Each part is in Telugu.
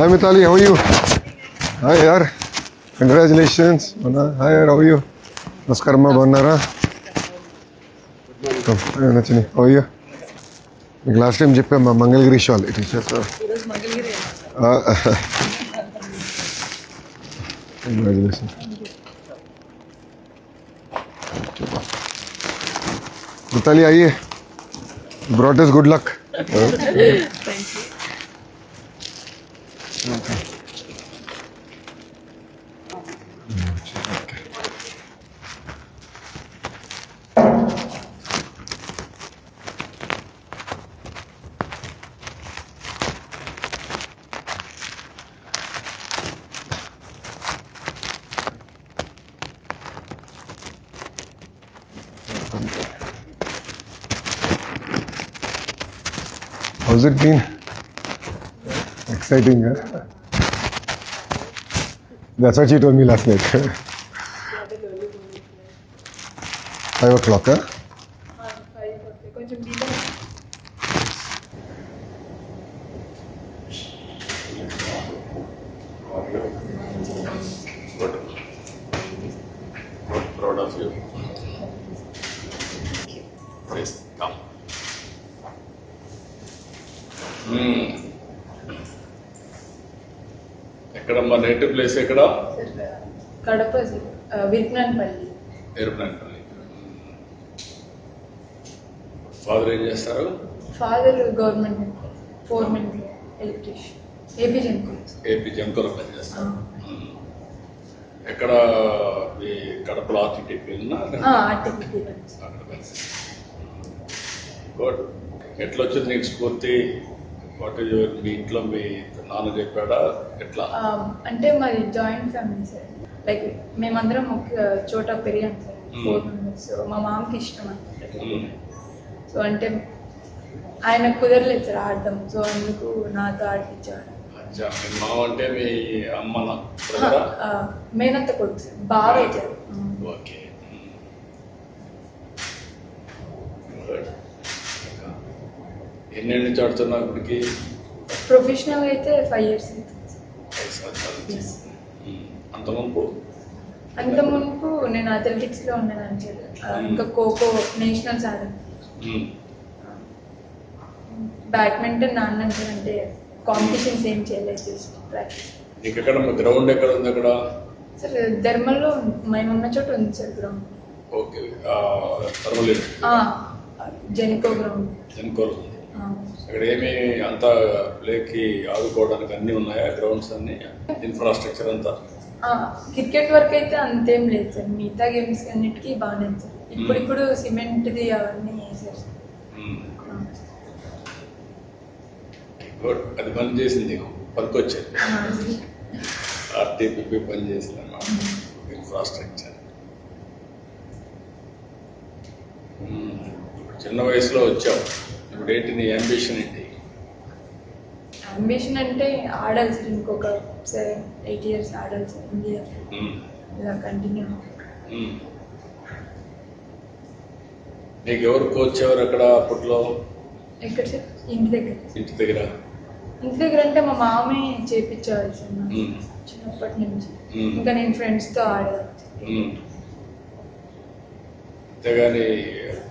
Hi Mitali, how are you? Hi yaar. Congratulations. Hi yaar, how are you? Naskarma Bannara. Come, Nachini, how are you? Like last time Jip Mangalgiri shawl. It is just a... It was Mangalgiri. Uh, Congratulations. Mithali आइए brought is good luck How's it been? Exciting, huh? That's what you told me last night. Five o'clock, huh? ఎక్కడ? కడప విజ్ఞాన్పల్లి ఫాదర్ ఏం చేస్తారు? Father government foreman electrician AP AP పని చేస్తారు. ఎక్కడ ఈ కడపలో అక్కడ గుడ్. ఎట్లా వచ్చింది నీకు స్ఫూర్తి? వాట్ ఈజ్ యువర్ మీ ఇంట్లో మీ నాన్న చెప్పాడా? ఎట్లా? అంటే మాది జాయింట్ ఫ్యామిలీ సార్. లైక్ మేమందరం ఒక చోట పెరిగాం సార్. Four members. మా మామకి ఇష్టం అనమాట. సో అంటే ఆయన కుదరలేదు సార్ ఆడడం. సో అందుకు నాతో ఆడిపించాడు మామ అంటే మీ అమ్మ మేనత్త కొడుకు సార్. బాగా ఓకే. నుంచి ఆడుతున్నావు ఇప్పటికి? ప్రొఫెషనల్ అయితే ఫైవ్ ఇయర్స్. Hmm. అంత ముంపు అంత మునుపు నేను అథ్లెటిక్స్లో ఉన్నాను ఆ, ఇంకా ఖోఖో నేషనల్స్ ఆడాను Hmm. బ్యాడ్మింటన్ సార్ అంటే కాంపిటీషన్స్ ఏం చేయలేదు నీకు ఎక్కడ గ్రౌండ్ ఎక్కడ ఉంది అక్కడ? సార్ ధర్మల్లో మేము ఉన్న చోట ఉంది sir ground okay thermal Genco ground అక్కడ ఏమి అంత ప్లేకి ఆదుకోవడానికి అన్ని ఉన్నాయా? గ్రౌండ్స్ అన్ని? ఇన్ఫ్రాస్ట్రక్చర్ అంతా? క్రికెట్ వరకు అయితే అంతేం లేదు సార్. మిగతా గేమ్స్ అన్నిటికీ బాగానే సార్. ఇప్పుడు ఇప్పుడు సిమెంట్ది అవన్నీ వేసారు సార్. గుడ్ అది పని చేసింది పనికొచ్చేది ఆర్టీపీపీ పని చేసింది అన్నమాట. ఇన్ఫ్రాస్ట్రక్చర్ ఇప్పుడు చిన్న వయసులో వచ్చావు ఇప్పుడు ఏంటి నీ అంబిషన్ ఏంటి అంబిషన్ అంటే ఆడాలి సార్ ఇంకొక సెవెన్ ఎయిట్ ఇయర్స్ ఆడాలి సార్ ఇండియా. ఇలా కంటిన్యూ మ్మ్. నీకు ఎవరు కోచ్ ఎవరు అక్కడ అప్పట్లో ఎక్కడ సార్ ఇంటి దగ్గర ఇంటి దగ్గర ఇంటి దగ్గర అంటే మా మామే చేపించేవాళ్ళు సార్ మ్మ్. చిన్నప్పటి నుంచి మ్మ్. ఇంకా నేను ఫ్రెండ్స్తో మ్మ్. అంతేగాని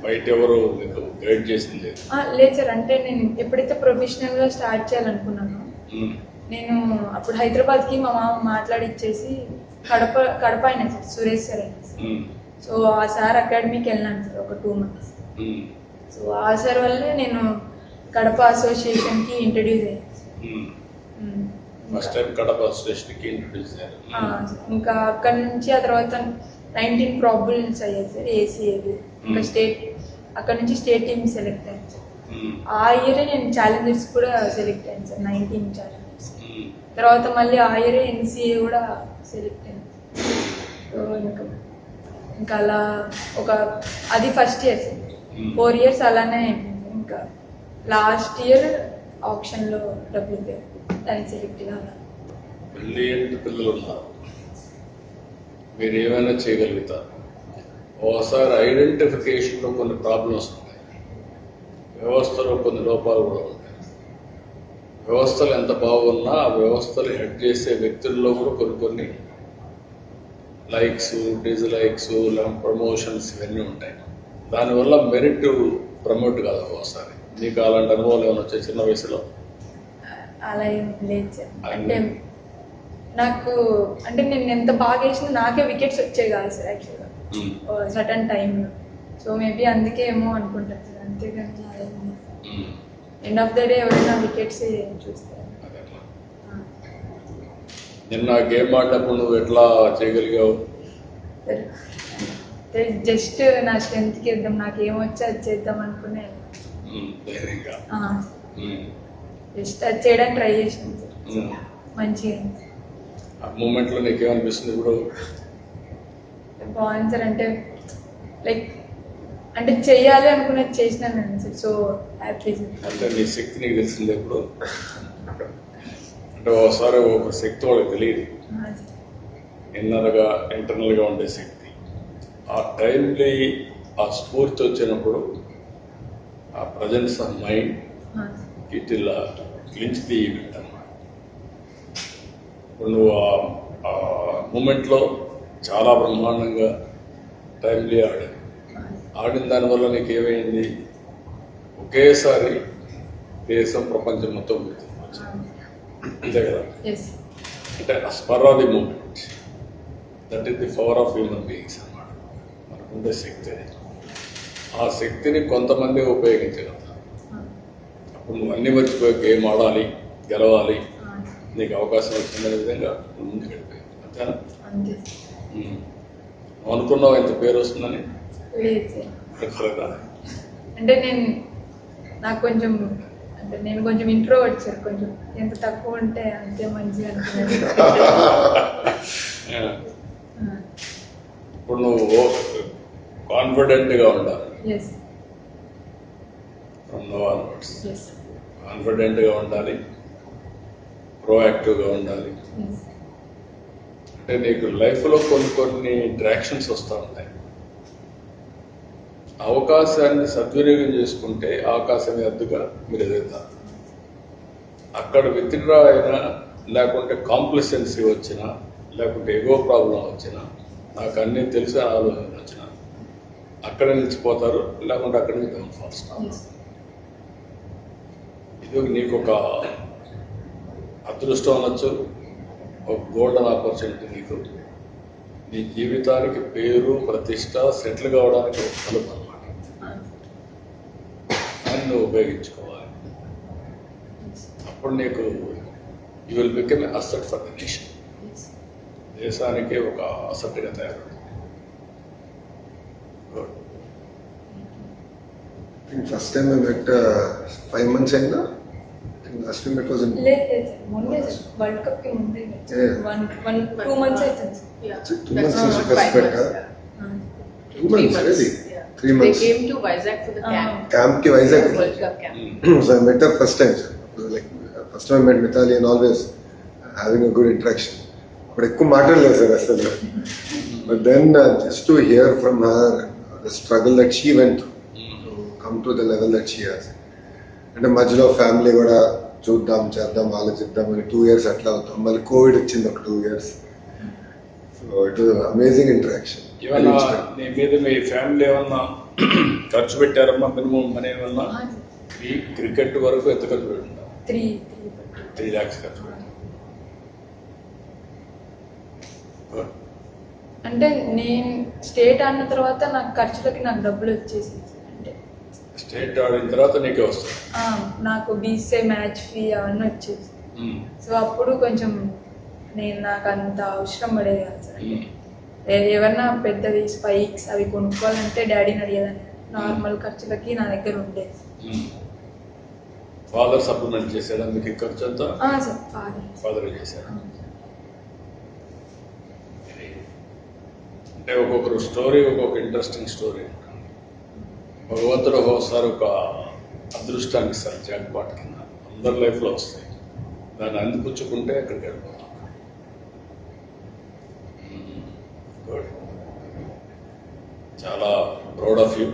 బయట ఎవరు మీకు గైడ్ చేసింది లేదు ఆ, లేదు సార్ అంటే నేను ఎప్పుడైతే ప్రొఫెషనల్గా స్టార్ట్ చేయాలనుకున్నానో. నేను అప్పుడు హైదరాబాద్కి మా మామ మాట్లాడిచ్చేసి కడప కడప అయినా సార్ సురేష్ సార్ అయినా సార్. సో ఆ సార్ అకాడమీకి వెళ్ళాను సార్ ఒక టూ మంత్స్. సో ఆ సార్ వల్లే నేను కడప అసోసియేషన్కి ఇంట్రడ్యూస్ అయ్యాను. ఫస్ట్ టైం కడప అసోసియేషన్కి ఇంట్రొడ్యూస్ అయ్యారు ఆ, ఇంకా అక్కడ నుంచి ఆ తర్వాత నైన్టీన్ ప్రాబుల్స్ అయ్యాయి సార్ ఏసీఏవి ఇంకా. స్టేట్ అక్కడ నుంచి స్టేట్ టీమ్ సెలెక్ట్ అయ్యాను సార్. ఆ ఇయరే నేను ఛాలెంజర్స్ కూడా సెలెక్ట్ అయ్యాను సార్ నైన్టీన్ ఛాలెంజర్స్. తర్వాత మళ్ళీ ఆ ఇయరే ఎన్సీఏ కూడా సెలెక్ట్ అయ్యాను ఇంకా ఇంకా అలా ఒక అది first year sir. Four years అలానే ఇంకా లాస్ట్ ఇయర్ ఆప్షన్లో డబ్బులు. దానికి సెలెక్ట్ కావాలి బ్రిలియంట్ పిల్లలు ఉన్నారు మీరు ఏమైనా చేయగలుగుతారు ఓసారి ఐడెంటిఫికేషన్లో కొన్ని ప్రాబ్లమ్స్ ఉంటాయి వ్యవస్థలో కొన్ని లోపాలు కూడా ఉంటాయి. వ్యవస్థలు ఎంత బాగున్నా ఆ వ్యవస్థలు హెడ్ చేసే వ్యక్తుల్లో కూడా కొన్ని కొన్ని లైక్స్ డిజ్లైక్స్ ప్రమోషన్స్ ఇవన్నీ ఉంటాయి. దానివల్ల మెరిట్ ప్రమోట్ కాదు ఒకసారి నీకు అలాంటి అనుభవాలు ఏమైనా వచ్చాయి చిన్న వయసులో? అలా ఏం లేదు సార్. అంటే నాకు అంటే నేను ఎంత బాగా వేసినా నాకే వికెట్స్ వచ్చాయి కాదు సార్ యాక్చువల్గా సటన్ టైంలో సో మేబీ అందుకే ఏమో అంతేగాని లేదు. Um, end of the day ఎవరైనా వికెట్స్ చూస్తారు. నిన్న గేమ్ ఆడినప్పుడు నువ్వు ఎట్లా చేయగలిగావు? జస్ట్ నా స్ట్రెంత్కి ఇద్దాం నాకు ఏమొచ్చో అది చేద్దాం అనుకునే ధైర్యంగా. ఉమ్, జస్ట్ అది చేయడానికి ట్రై చేసాను. మంచిగా. ఆ మూమెంట్లో నీకేమనిపిస్తుంది ఇప్పుడు? బాగుంది సార్ అంటే లైక్ అంటే చెయ్యాలి అనుకున్నది చేసినాను సార్ సో హ్యాపీ అంటే నీ శక్తి నీకు తెలిసిందే ఇప్పుడు. అంటే ఒకసారి ఒక శక్తి వాళ్ళకి తెలియదు. ఇన్నర్గా ఇంటర్నల్గా ఉండే శక్తి. ఆ టైంలీ ఆ స్ఫూర్తి వచ్చినప్పుడు ఆ ప్రజెన్స్ ఆఫ్ మైండ్ ఇట్ ఇలా క్లించ్ అన్నమాట ఇప్పుడు నువ్వు ఆ- ఆ మూమెంట్లో చాలా బ్రహ్మాండంగా టైంలీ ఆడావు ఆ, ఆడిన దానివల్ల నీకు ఏమైంది ఒకేసారి దేశం ప్రపంచం మొత్తం అంతే కదా? అంటే spur of the moment. That is the power of human beings అన్నమాట. మనకుండే శక్తి. ఆ శక్తిని కొంతమంది ఉపయోగించగలుగుతారు ఆ, అప్పుడు నువ్వు అన్ని మర్చిపోయి గేమ్ ఆడాలి గెలవాలి? నీకు అవకాశం వచ్చిందనే విధంగా ముందుకు వెళ్ళిపోయావు అంతేనా అనుకున్నావు ఎంత పేరు వస్తుందని? అంటే నేను నాకు కొంచెం అంటే నేను కొంచెం ఇంట్రో వచ్చారు కొంచెం. ఎంత తక్కువ ఉంటే అంతే మంచిగా అనుకున్నాను. ఇప్పుడు నువ్వు కాన్ఫిడెంట్గా ఉండాలి. కాన్ఫిడెంట్గా ఉండాలి. ప్రోయాక్టివ్గా ఉండాలి. అంటే నీకు లైఫ్లో కొన్ని కొన్ని డ్రాక్షన్స్ వస్తూ ఉంటాయి. అవకాశాన్ని సద్వినియోగం చేసుకుంటే అవకాశం ఎద్దుగా మీరు ఎదుగుతారు. అక్కడ విత్డ్రా అయినా లేకుంటే కాంప్లసెన్సీ వచ్చినా లేకుంటే ఎగో ప్రాబ్లం వచ్చినా నాకు అన్నీ తెలిసిన ఆలోచన వచ్చిన అక్కడే నిలిచిపోతారు లేకుంటే అక్కడ నుంచి డౌన్ఫాల్స్ ఇది నీకు ఒక అదృష్టం అనొచ్చు. ఒక గోల్డెన్ ఆపర్చునిటీ నీకు నీ జీవితానికి పేరు ప్రతిష్ట సెటిల్ కావడానికి ఒక తలుపు అనమాట దాన్ని నువ్వు ఉపయోగించుకోవాలి. అప్పుడు నీకు you will become asset for the nation దేశానికి ఒక అసెట్గా తయారవుతుంది. First time I five months అయినా Last time it was in లేదు లేదు సార్ మొన్నే సార్ వరల్డ్ కప్ కి ముందే Yeah. One one two months అవుతుంది sir Yeah. Two That's months not is first five bet, months, huh? yeah. ఆ, Two months, really? Yeah. Three months. They came to Vizag for the Ah. camp. Camp కి Vizag World Cup camp. so I met her first time. So like first time I met Mitali and always having a good interaction. But ఎక్కువ మాట్లాడలేదు సార్ అసలు but then just to hear from her the struggle that she went come to the level that she has అంటే మధ్యలో ఫ్యామిలీ కూడా చూద్దాం చేద్దాం ఆలోచిద్దాం అని టూ ఇయర్స్ అట్లా అవుతాం మళ్ళీ కోవిడ్ వచ్చింది ఒక two years so it was amazing interaction ఏమన్నా నీ మీద మీ ఫ్యామిలీ ఏమన్నా ఖర్చు పెట్టారమ్మా మినిమం మనీ ఏమన్నా? క్రికెట్ వరకు ఎంత ఖర్చు పెట్టున్నారు త్రీ త్రీ ల్యాక్స్ ఖర్చు. అంటే నేను స్టేట్ అన్న తర్వాత నాకు ఖర్చులకి నాకు డబ్బులు వచ్చేసింది స్టేట్ ఆడిన తర్వాత నీకే వస్తుంది. నాకు బీసీఐ మ్యాచ్ ఫీ అవన్నీ వచ్చేసి. సో అప్పుడు కొంచెం నేను నాకు అంత అవసరం పడేది కాదు సార్. ఏమన్నా పెద్దవి స్పైక్స్ అవి కొనుక్కోవాలంటే డాడీని అడిగేదాన్ని. నార్మల్ ఖర్చులకి నా దగ్గర ఉండేది. ఫాదర్ సప్లిమెంట్ చేశాడా మీకు ఈ ఖర్చు అంతా? Sir father. ఫాదర్ చేశాడు అంటే ఒక్కొక్కరు స్టోరీ ఒక్కొక్క ఇంట్రెస్టింగ్ స్టోరీ. భగవంతుడు ఒక్కొక్కసారి ఒక అదృష్టాన్ని ఇస్తారు జాక్పాట్ కింద అందరి లైఫ్లో వస్తాయి. దాన్ని అందిపుచ్చుకుంటే అక్కడికి వెళ్ళిపోతాం. గుడ్ చాలా proud of you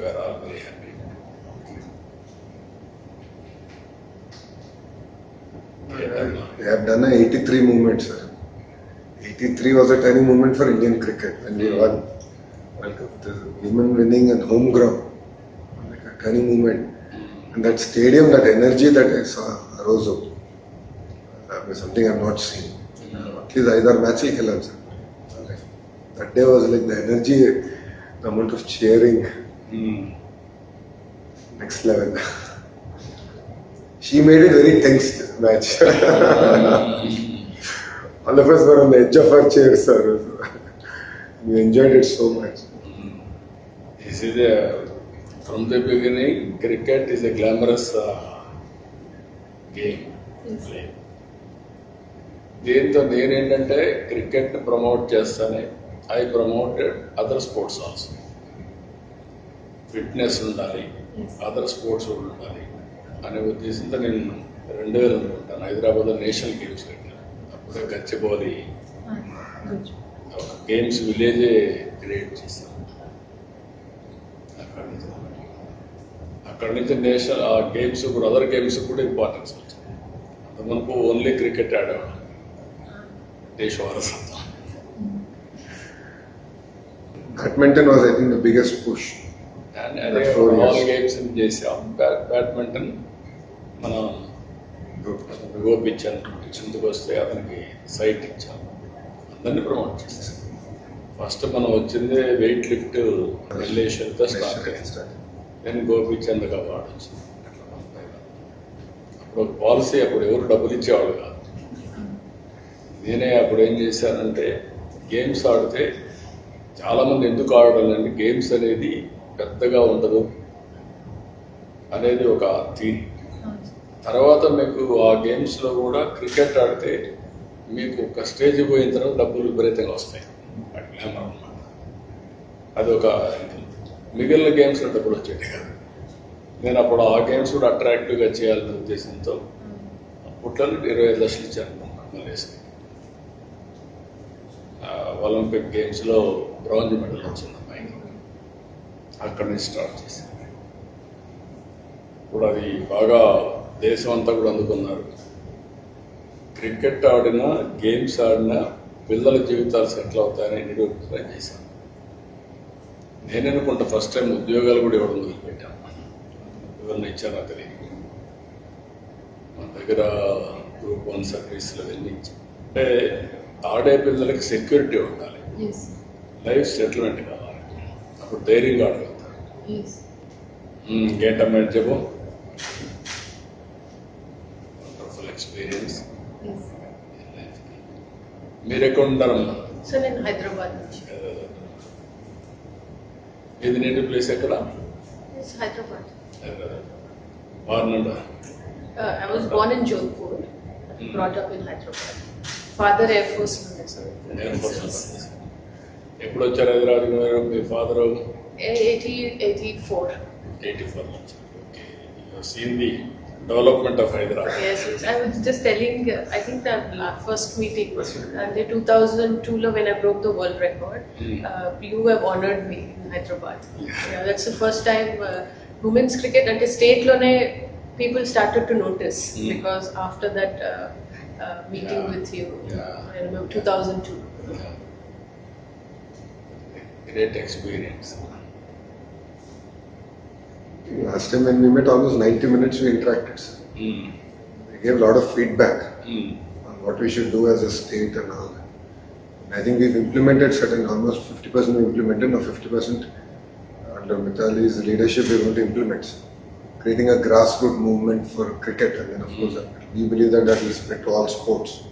where are very happy They have done a 83 movement, sir. 83 was a turning moment for Indian cricket when we won. Like the women winning and home ground, like a turning moment. And that stadium, that energy that I saw, Arozo, that was something I've not seen. At least either match खेला sir. Like, That day was like the energy, the amount of cheering, hmm. next level. She made it very tense match. All of us were on the edge of our chairs, sir. We enjoyed it so much. This is a, from the beginning, cricket is a glamorous uh, game. Yes. Play. దీంతో నేనేంటంటే క్రికెట్ ప్రమోట్ చేస్తానే I promoted other sports also fitness ఉండాలి. అదర్ స్పోర్ట్స్ కూడా ఉండాలి అనే ఉద్దేశంతో నేను రెండు వేలు అనుకుంటాను హైదరాబాద్లో నేషనల్ గేమ్స్ పెట్టాను అప్పుడే గచ్చిబౌలి ఒక గేమ్స్ విలేజే క్రియేట్ చేశాం అక్కడి నుంచి అక్కడి నుంచి నేషనల్ ఆ గేమ్స్ కూడా అదర్ గేమ్స్ కూడా ఇంపార్టెన్స్ వచ్చింది అంత మనకు ఓన్లీ క్రికెట్ ఆడేవాడు దేశ వారసత్వం. The biggest push. అండ్ అదే That's four ఆల్. గేమ్స్ చేసాం. బ్యా- బ్యాడ్మింటన్ మనం గోపించాను చింతకు వస్తే అతనికి సైట్ ఇచ్చాం. అందరినీ ప్రమోట్ చేసాం ఫస్ట్ మనం వచ్చింది వెయిట్ లిఫ్ట్ రిలేషన్తో స్టార్ట్ అయింది నేను గోపిచంద్ అవార్డు వచ్చింది అట్లా పైన. అప్పుడు ఒక పాలసీ అప్పుడు ఎవరు డబ్బులు ఇచ్చేవాళ్ళు కాదు. నేనే అప్పుడు ఏం చేశానంటే గేమ్స్ ఆడితే చాలామంది ఎందుకు ఆడాలంటే గేమ్స్ అనేది పెద్దగా ఉండదు అనేది ఒక థీరీ. తర్వాత మీకు ఆ గేమ్స్లో కూడా క్రికెట్ ఆడితే మీకు ఒక స్టేజ్ పోయిన తర్వాత డబ్బులు విపరీతంగా వస్తాయి. అట్లా అనమాట అది ఒక ఇది. మిగిలిన గేమ్స్లో డబ్బులు వచ్చేది కాదు. నేను అప్పుడు ఆ గేమ్స్ కూడా అట్రాక్టివ్గా చేయాలనే ఉద్దేశంతో పుట్లను ఇరవై ఐదు లక్షలు ఇచ్చాను మలేసి ఒలింపిక్ గేమ్స్లో బ్రాంజ్ మెడల్ వచ్చింది అమ్మాయికి. అక్కడి నుంచి స్టార్ట్ చేసింది. ఇప్పుడు అది బాగా దేశం అంతా కూడా అందుకున్నారు. క్రికెట్ ఆడినా గేమ్స్ ఆడినా పిల్లల జీవితాలు సెటిల్ అవుతాయని నిరూపించడం చేశాను. నేను అనుకుంటా ఫస్ట్ టైం ఉద్యోగాలు కూడా ఇవ్వడం మొదలుపెట్టాను ఎవరిని ఇచ్చానో తెలియదు. మన దగ్గర గ్రూప్ వన్ సర్వీసులు అవన్నీ ఇచ్చాం అంటే ఆడే పిల్లలకి సెక్యూరిటీ ఉండాలి. లైఫ్ సెటిల్మెంట్ కావాలి. అప్పుడు ధైర్యంగా ఆడగలుగుతారు ఎస్ ఇంకేంటమ్మా చెప్పు. వండర్ఫుల్ ఎక్స్పీరియన్స్ మీరు ఎక్కడ ఉంటారమ్మా? సో నేను హైదరాబాద్. ఇది నేటి ప్లేస్ ఎక్కడ? Yes, హైదరాబాద్ వార్నండ Uh, born in Jodhpur, brought up in Hyderabad. Father Air Force ఉండే సార్ ఎయిర్ ఫోర్స్ ఎప్పుడు వచ్చారు హైదరాబాద్ మీ father eighty eighty four eighty four నుంచి. Seen the development of Hyderabad. Yes. I was just telling, I think that first meeting was in 2002 when I broke the world record. Hmm. Uh, you have honored me in Hyderabad. Yeah, that's the first time uh, women's cricket at the state level people started to notice Mm. because after that uh, uh, meeting Yeah. with you, Yeah. I remember 2002. Yeah. Great experience. Last time when we met, almost 90 minutes we interacted. sir. Hmm. We gave a lot of feedback hmm. on what we should do as a state and all. And I think we've implemented certain, almost 50% we implemented, now 50% under Mitali's leadership we're going to implement. Creating a grassroots movement for cricket and then of course hmm. we believe that that will spread to all sports.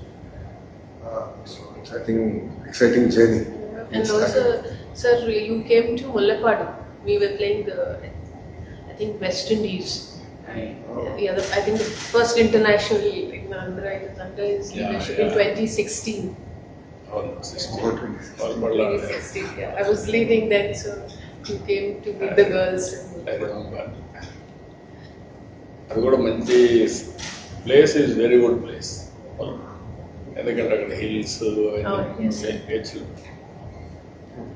Uh, so it's, I think exciting journey. And also, started. sir, you came to Mullapadu. We were playing the, I think, West Indies. Oh. Yeah, the, I think the first international like, Andhra under his Yeah, leadership yeah. in 2016. అవును సిక్స్టీ About వాళ్ళు మళ్ళా 2016, yeah. I was leading then, so you came to meet the girls. I remember. అది కూడా మంచి place is very good place ఎందుకంటే అక్కడ హిల్స్ Oh, yes.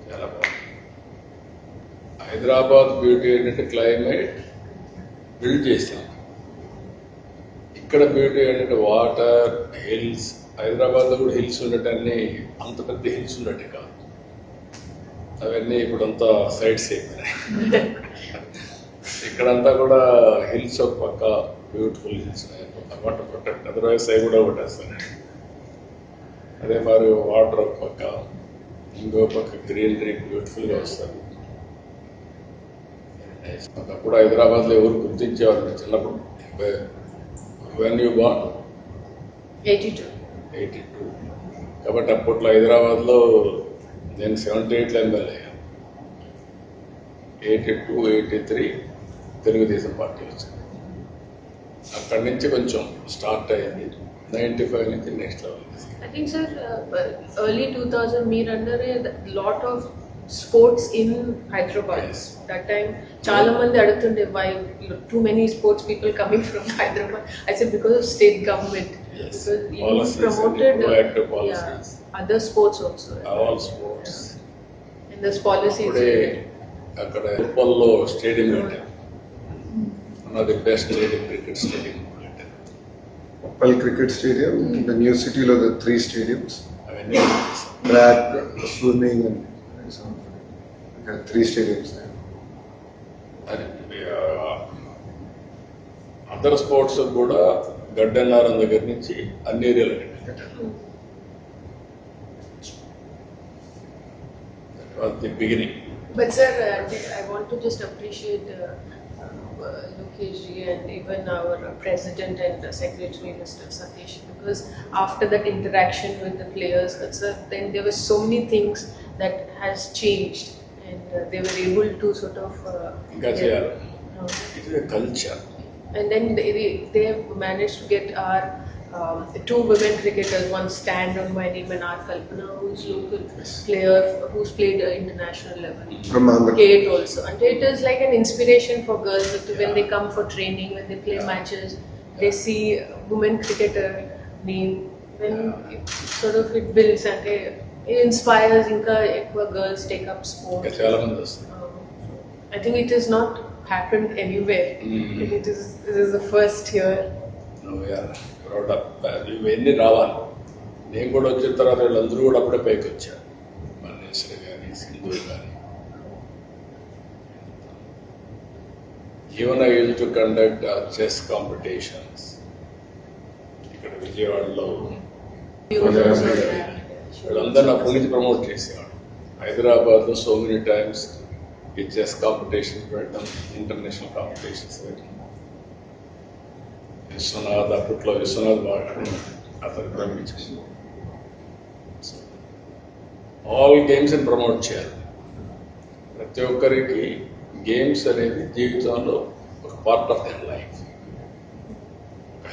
చాలా బాగుంది హైదరాబాద్ బ్యూటీ ఏంటంటే క్లైమేట్ బిల్డ్ చేసాం ఇక్కడ బ్యూటీ ఏంటంటే వాటర్ హిల్స్ హైదరాబాద్లో కూడా హిల్స్ ఉండటాన్ని అంత పెద్ద హిల్స్ ఉండటే కాదు. అవన్నీ ఇప్పుడంతా సైడ్స్ అయిపోయినాయి. ఇక్కడంతా కూడా హిల్స్ ఒక పక్క beautiful hills water protect otherwise అవి కూడా కొట్టేస్తాను. అదే మరి వాటర్ ఒక పక్క ఇంకో పక్క గ్రీనరీ బ్యూటిఫుల్గా వస్తుంది. ఒకప్పుడు హైదరాబాద్లో ఎవరు గుర్తించేవాళ్ళు చిన్నప్పుడు when you born 82. Eighty two. కాబట్టి అప్పట్లో హైదరాబాద్లో నేను సెవెంటీ ఎయిట్లో MLA eighty two eighty three Telugu Desam party వచ్చింది. అక్కడి నుంచి కొంచెం స్టార్ట్ అయింది నైంటీ ఫైవ్ నుంచి next level. I think, sir, uh, early 2000, మీరు under a lot in Hyderabad. Yes. That time, చాలా మంది అడుగుతుండే why too many sports people coming from Hyderabad. I said because of state government. Yes. Because you Policies and promoted proactive yeah, policies. other sports also. All sports And this policy is ఇప్పుడే అక్కడ ఉప్పల్లో స్టేడియం కట్టారు one of the best stadium cricket stadium కట్టారు Uppal Cricket Stadium, the new city లో the three stadiums, అవన్నీ track, swimming and some, okay, three stadiums there. అది అదర్ స్పోర్ట్స్ కూడా గడ్డన్నారం దగ్గర నుంచి అన్ని ఏరియాలు కట్టారు that was the beginning But sir, uh, I want to just appreciate uh, uh, Lokesh ji and even our uh, president and uh, secretary, Mr. Satish, because after that interaction with the players, that's uh, then there were so many things that has changed, and uh, they were able to sort of. Uh, gotcha. Get, uh, it is a culture. And then they, they managed to get our um, two women cricketers, one stand on my name and Kalpana, who's local yes. player, who's played at international level. From Kate also. And it is like an inspiration for girls yeah. when they come for training, when they play yeah. matches, yeah. they see women cricketer name. Then it sort of it builds and they, it inspires Inka ఎక్కువ girls take up ఇంకా sport. చాలా మంది వస్తారు I think it has not happened anywhere. Mm. It is this is the first here. నువ్వు ప్రౌడ్ ఇవన్నీ రావాలి నేను కూడా వచ్చిన తర్వాత వీళ్ళందరూ కూడా అప్పుడే పైకి వచ్చారు మల్లేశ్వరి కానీ సింధు కానీ even I use to conduct chess competitions ఇక్కడ విజయవాడలో వీళ్ళందరూ అప్పటి నుంచి ప్రమోట్ చేసేవాడు. హైదరాబాద్లో సో మెనీ టైమ్స్ ఈ చెస్ కాంపిటీషన్స్ పెట్టడం ఇంటర్నేషనల్ కాంపిటీషన్స్ పెట్టడం. విశ్వనాథ్ అప్పట్లో విశ్వనాథ్ బాగా అతను పంపించాడు ఆల్ గేమ్స్ని ప్రమోట్ చేయాలి. ప్రతి ఒక్కరికి గేమ్స్ అనేది జీవితంలో ఒక part of their life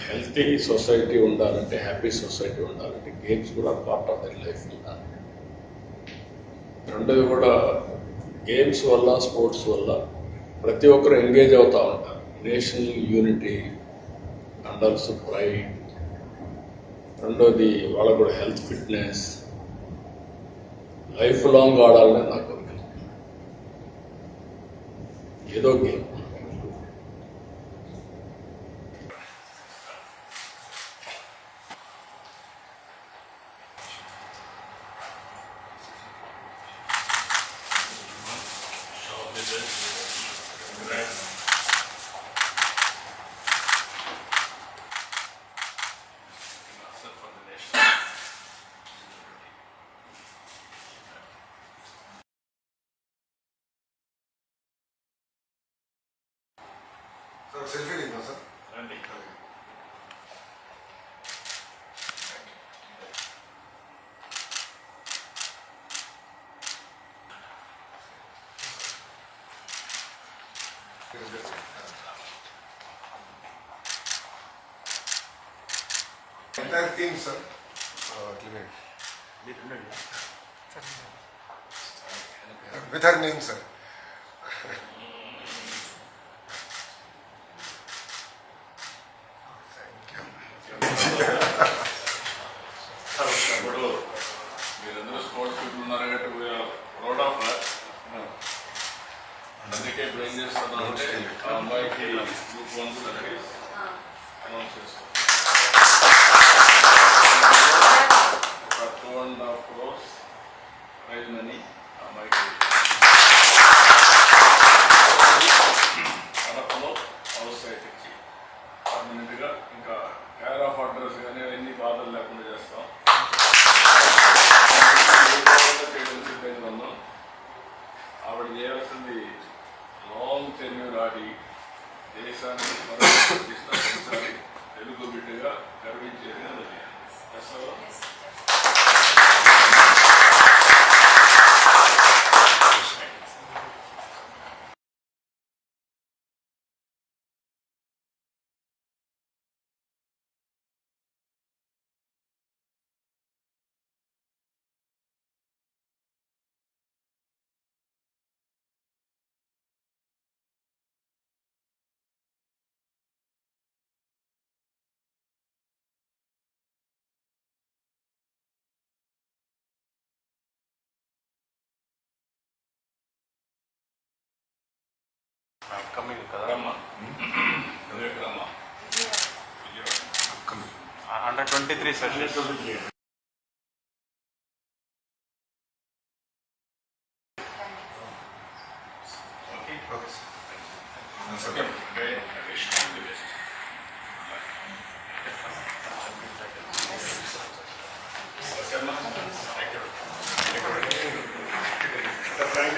healthy society ఉండాలంటే హ్యాపీ సొసైటీ ఉండాలంటే గేమ్స్ కూడా పార్ట్ ఆఫ్ దర్ లైఫ్ రెండోది కూడా గేమ్స్ వల్ల స్పోర్ట్స్ వల్ల ప్రతి ఒక్కరు ఎంగేజ్ అవుతూ ఉంటారు. National unity and also pride. రెండోది వాళ్ళకు కూడా హెల్త్ ఫిట్నెస్. లైఫ్ లాంగ్ ఆడాలని నా కోరిక ఏదో game. good. Congrats. Entire team, sir. Uh, Clement. With her name, sir. Address కానీ అవన్నీ బాధలు లేకుండా చేస్తాం. చేయడం ఉన్నాం ఆవిడ చేయాల్సింది లాంగ్ టెన్యూర్ ఆడి దేశాన్ని తెలుగు బిడ్డగా గర్వించేది అది అప్కమింగ్ కదా? Under twenty three sessions